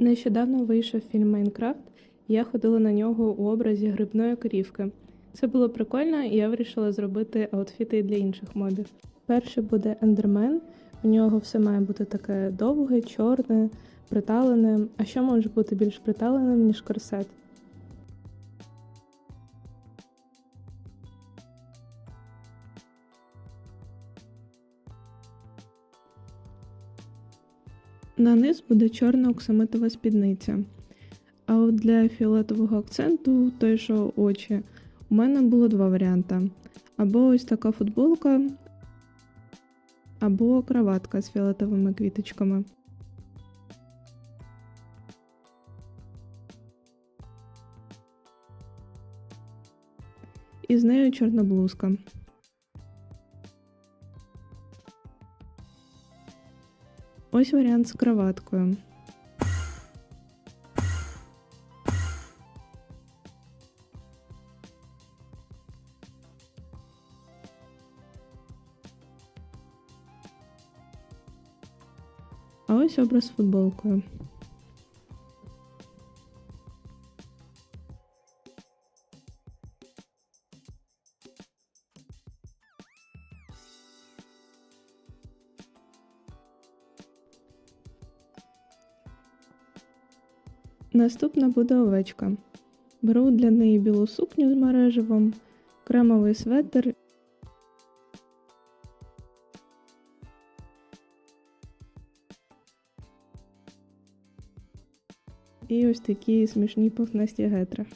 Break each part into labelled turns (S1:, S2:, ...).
S1: Нещодавно вийшов фільм Майнкрафт, і я ходила на нього у образі грибної корівки. Це було прикольно, і я вирішила зробити аутфіти для інших мобів. Перший буде ендермен. У нього все має бути таке довге, чорне, приталене. А що може бути більш приталеним, ніж корсет? На низ буде чорна оксамитова спідниця. А от для фіолетового акценту, той, що очі, у мене було два варіанти: або ось така футболка, або краватка з фіолетовими квіточками. І з нею чорна блузка. Ось варіант з краваткою. А ось образ з футболкою. Наступна буде овечка. Беру для неї білу сукню з мереживом, кремовий светр. І ось такі смішні пухнасті гетри.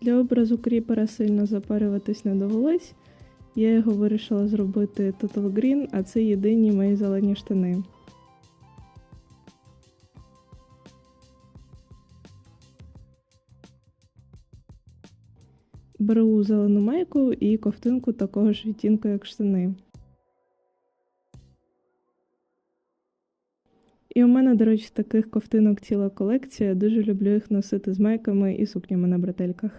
S1: Для образу кріпера сильно запарюватись не довелось. Я його вирішила зробити Total Green, а це єдині мої зелені штани. Беру зелену майку і ковтинку такого ж відтінку, як штани. І у мене, до речі, таких ковтинок ціла колекція. Дуже люблю їх носити з майками і сукнями на бретельках.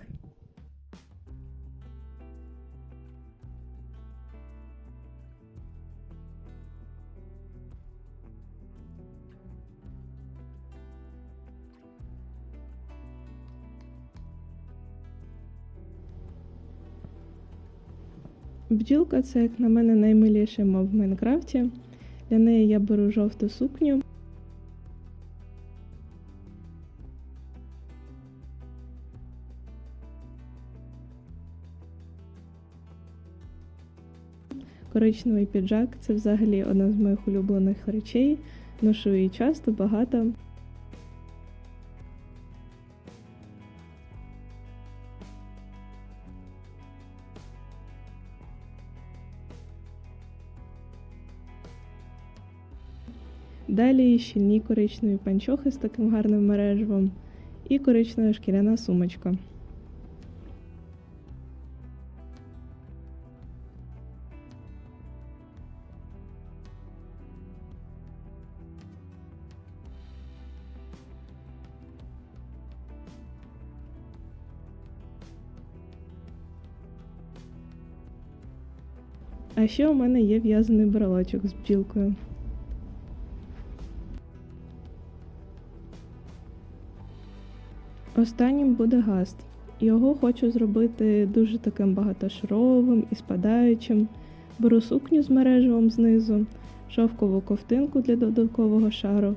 S1: Бджілка це, як на мене, наймиліший мов в Майнкрафті. Для неї я беру жовту сукню. Коричневий піджак це взагалі одна з моїх улюблених речей. Ношу її часто, багато. Далі щільні коричневі панчохи з таким гарним мереживом і коричнева шкіряна сумочка. А ще у мене є в'язаний брелочок з бджілкою. Останнім буде гаст. Його хочу зробити дуже таким багатошаровим і спадаючим. Беру сукню з мережевом знизу, шовкову ковтинку для додаткового шару.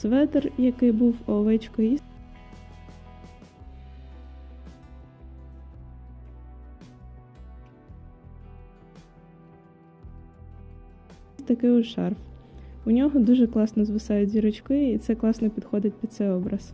S1: Светр, який був овечкою, такий ось шарф. У нього дуже класно звисають зірочки, і це класно підходить під цей образ.